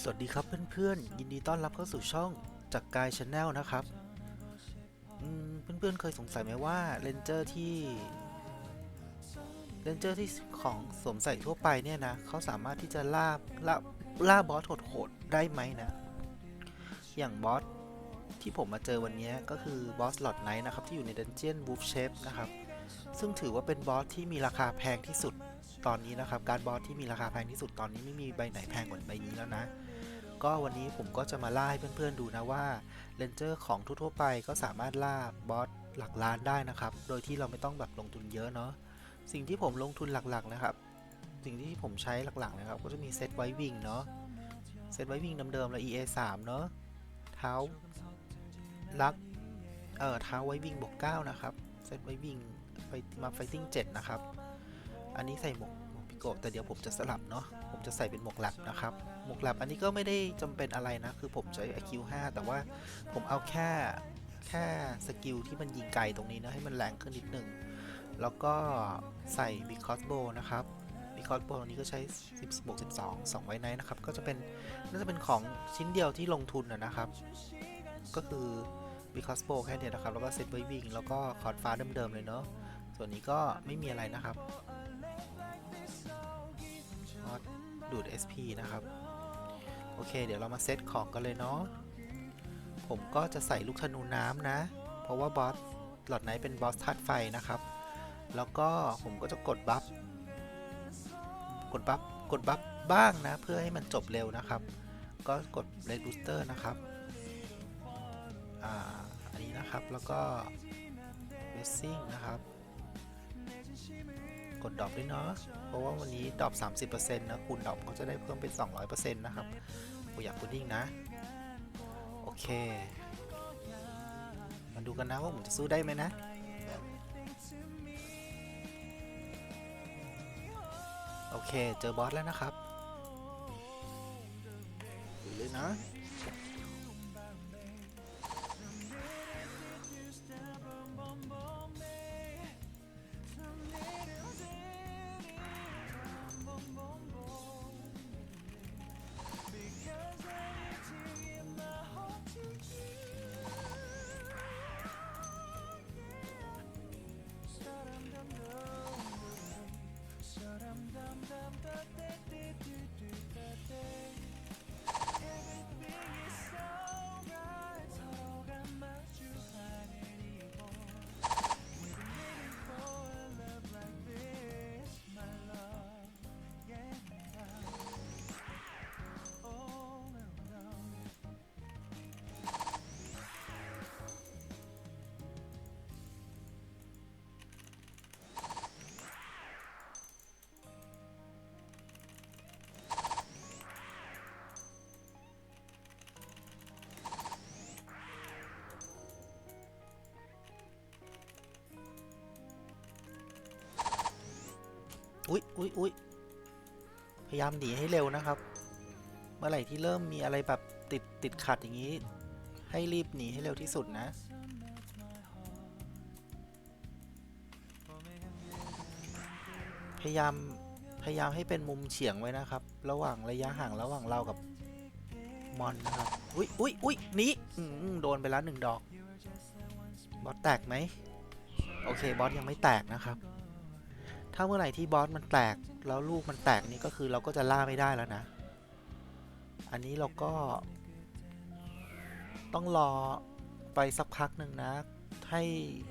สวัสดีครับเพื่อนๆ ยินดีต้อนรับเข้าสู่ช่องจากกายชาแนลนะครับอืมเพื่อนๆเคยสงสัยไหมว่าเลนเจอร์ที่เลนเจอร์ที่ของสวมใส่ทั่วไปเนี่ยนะเขาสามารถที่จะล่าล่าล่าบอสโหดๆได้ไหมนะ อย่างบอสที่ผมมาเจอวันนี้ก็คือบอสหลอดไนท์นะครับ ที่อยู่ในดันเจียนวูฟเชฟนะครับ ซึ่งถือว่าเป็นบอสที่มีราคาแพงที่สุดตอนนี้นะครับ การบอสที่มีราคาแพงที่สุดตอนนี้ไม่มีใบไหนแพงกว่าใบนี้แล้วนะ ก็วันนี้ผมก็จะมาล่าให้เพื่อนๆดูนะว่าเลนเจอร์ของทั่วๆไปก็สามารถล่าบอสหลักล้านได้นะครับ โดยที่เราไม่ต้องแบบลงทุนเยอะเนาะสิ่งที่ผมลงทุนหลักๆนะครับ สิ่งที่ผมใช้หลักๆนะครับ ก็จะมีเซตไว้วิ่งเนาะเซตไว้วิ่งเดิมๆเลย EA 3เนาะเท้าลักเอ่อเท้าไว้วิ่งบวก9นะครับเซตไว้วิ่งไปมาไฟติ้ง7นะครับ อันนี้ใส่หมวกหมวกพิโกแต่เดี๋ยวผมจะสลับเนาะ จะใส่เป็นหมวกแลบนะครับ หมวกแลบอันนี้ก็ไม่ได้จำเป็นอะไรนะ คือผมใช้ IQ 5 แต่ว่าผมเอาแค่แค่สกิลที่มันยิงไกลตรงนี้นะ ให้มันแรงขึ้นนิดนึง แล้วก็ใส่บิคอสโบนะครับบิคอสโบนี้ก็ใช้ 10บวก12 2ไว้ไนนะครับ ก็จะเป็นน่าจะเป็นของชิ้นเดียวที่ลงทุนนะครับ ก็คือบิคอสโบแค่เนี้นะครับ แล้วก็เซตไว้วิ่ง แล้วก็คอร์ดฟ้าเดิมๆเลยเนาะ ส่วนนี้ก็ไม่มีอะไรนะครับ ดดูด SP นะครับ โอเค เดี๋ยวเรามาเซตของกันเลยเนาะ ผมก็จะใส่ลูกธนูน้ำนะ เพราะว่าบอสหลอดไนเป็นบอสธาตุไฟนะครับ แล้วก็ผมก็จะกดบัฟ กดบัฟ กดบัฟบ้างนะ เพื่อให้มันจบเร็วนะครับ ก็กด Red Booster นะครับ อ่า อันนี้นะครับ แล้วก็ Racing นะครับ กดดรอปด้วยเนาะ เพราะว่าวันนี้ดรอป30%นะคูณดรอปก็จะได้เพิ่มเป็น 200%นะครับอยากพุดดิ้งนะ โอเค มาดูกันนะว่าผมจะสู้ได้ไหมนะโอเค เจอบอสแล้วนะครับดูเลยนะ อุ๊ยอุ๊ยอุ๊ยพยายามหนีให้เร็วนะครับ เมื่อไหร่ที่เริ่มมีอะไรแบบติดติดขัดอย่างนี้ ให้รีบหนีให้เร็วที่สุดนะพยายามพยายามให้เป็นมุมเฉียงไว้นะครับ ระหว่างระยะห่างระหว่างเรากับมอนนะครับ อุ๊ยอุ๊ยอุ๊ยหนีอืโดนไปแล้วหนึ่งดอก บอสแตกไหม โอเค บอสยังไม่แตกนะครับ ถ้าเมื่อไหร่ที่บอสมันแตกแล้วลูกมันแตกนี่ก็คือเราก็จะล่าไม่ได้แล้วนะ อันนี้เราก็ ต้องรอไปสักพักหนึ่งนะ ให้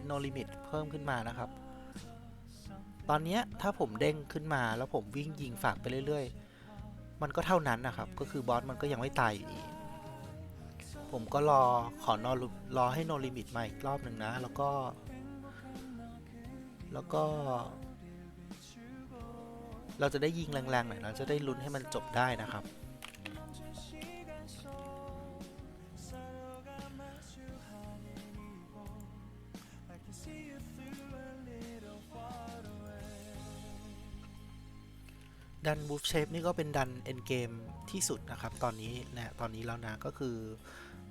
no limit เพิ่มขึ้นมานะครับ ตอนนี้ถ้าผมเด้งขึ้นมาแล้วผมวิ่งยิงฝากไปเรื่อย ๆ มันก็เท่านั้นนะครับ ก็คือบอสมันก็ยังไม่ตายอยู่ดีผมก็รอขอนอรอให้ no limit มาอีกรอบหนึ่งนะ แล้วก็ แล้วก็ เราจะได้ยิงแรงๆหน่อยเราจะได้ลุ้นให้มันจบได้นะครับ ดันบูฟเชฟนี่ก็เป็นดันเอ็นเกมที่สุดนะครับ ตอนนี้นะตอนนี้แล้วนะก็คือ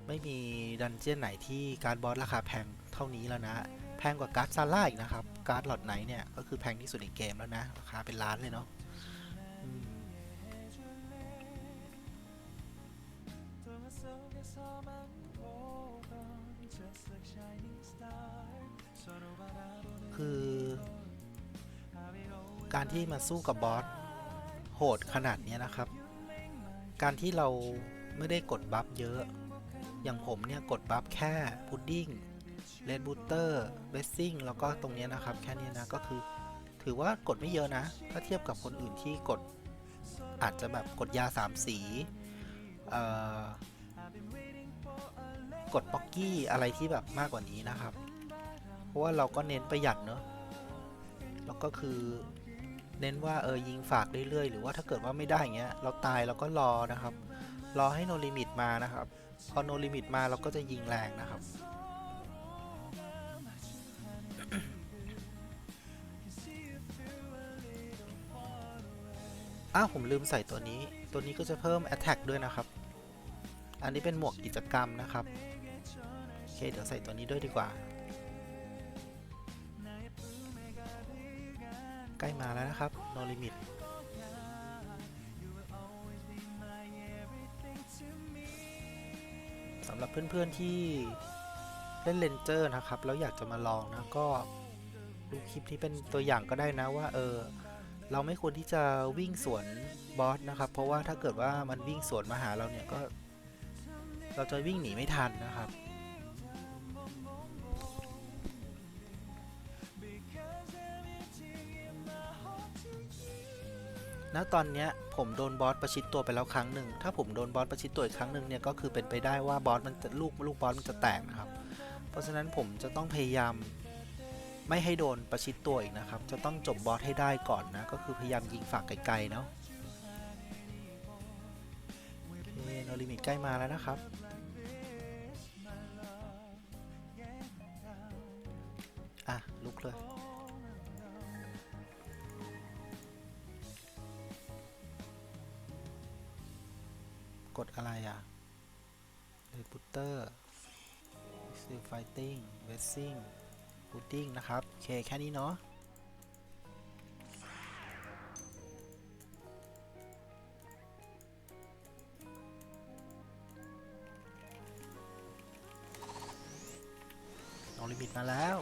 ไม่มีดันเจียนไหนที่การดบอสราคาแพงเท่านี้แล้วนะ แพงกว่าการ์ดซาร่าอีกนะครับ การ์ดหลอดไหนเนี่ย ก็คือแพงที่สุดในเกมแล้วนะ ราคาเป็นล้านเลยเนาะคือ การที่มาสู้กับบอสโหดขนาดเนี้ยนะครับ การที่เราไม่ได้กดบัฟเยอะ อย่างผมเนี่ยกดบัฟแค่พุดดิ้ง เลดบูเตอร์เบสซิ่งแล้วก็ตรงนี้นะครับ แค่นี้นะก็คือ ถือว่ากดไม่เยอะนะ ถ้าเทียบกับคนอื่นที่กด อาจจะแบบกดยาสามสีกดป๊อกกี้อะไรที่แบบมากกว่านี้นะครับ เพราะว่าเราก็เน้นประหยัดเนอะแล้วก็คือเน้นว่าเออยิงฝากเรื่อยๆ หรือว่าถ้าเกิดว่าไม่ได้เงี้ย เราตายเราก็รอนะครับ รอให้โนลิมิตมานะครับ พอโนลิมิตมาเราก็จะยิงแรงนะครับ อ้าวผมลืมใส่ตัวนี้ ตัวนี้ก็จะเพิ่ม Attack ด้วยนะครับ อันนี้เป็นหมวกกิจกรรมนะครับ โอเค เดี๋ยวใส่ตัวนี้ด้วยดีกว่า ใกล้มาแล้วนะครับ No Limit สำหรับเพื่อนๆที่เล่นเลนเจอร์นะครับ แล้วอยากจะมาลองนะ ก็ดูคลิปที่เป็นตัวอย่างก็ได้นะว่า เออ เราไม่ควรที่จะวิ่งสวนบอสนะครับ เพราะว่าถ้าเกิดว่ามันวิ่งสวนมาหาเราเนี่ยก็ เราจะวิ่งหนีไม่ทันนะครับ ณ ตอนนี้ผมโดนบอสประชิดตัวไปแล้วครั้งหนึ่ง ถ้าผมโดนบอสประชิดตัวอีกครั้งหนึ่งเนี่ยก็คือเป็นไปได้ว่าบอสมันจะลูกลูกบอสมันจะแตกนะครับ เพราะฉะนั้นผมจะต้องพยายาม ไม่ให้โดนประชิดตัวอีกนะครับ จะต้องจบบอสให้ได้ก่อนนะ ก็คือพยายามยิงฝากไกลๆเนาะโอเคโนลิมิตใกล้มาแล้วนะครับอะ ลุกเลยกดอะไรอะเรบูเตอร์ซิลไฟติ้งเวสซิ่ง บูติ้งนะครับ โอเค แค่นี้เนาะน้องลิมิตมาแล้ว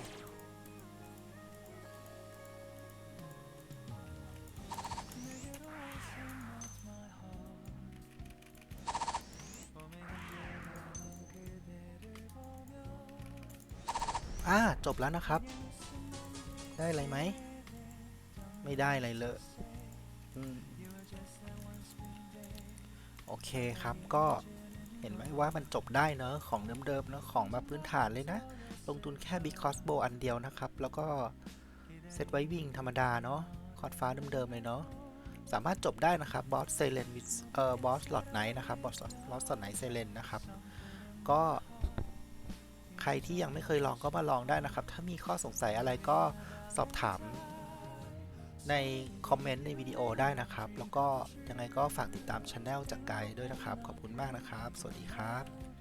อ่าจบแล้วนะครับ ได้อะไรไหม ไม่ได้อะไรเลยโอเคครับก็เห็นไหมว่ามันจบได้เนอะของเดิมๆเนอะของมาพื้นฐานเลยนะ ลงทุนแค่ Big Crossbow อันเดียวนะครับ แล้วก็เซตไว้วิ่งธรรมดาเนาะคอร์ดฟ้าเดิมๆเลยเนาะสามารถจบได้นะครับบอสเซเลนวิเอ่อบอสหลอดไนท์นะครับบอสบอสหลอดไนท์เซเลนนะครับ ก็ ใครที่ยังไม่เคยลองก็มาลองได้นะครับ ถ้ามีข้อสงสัยอะไรก็สอบถามในคอมเมนต์ในวิดีโอได้นะครับ แล้วก็ยังไงก็ฝากติดตามช anel จากไกด์ด้วยนะครับ ขอบคุณมากนะครับ สวัสดีครับ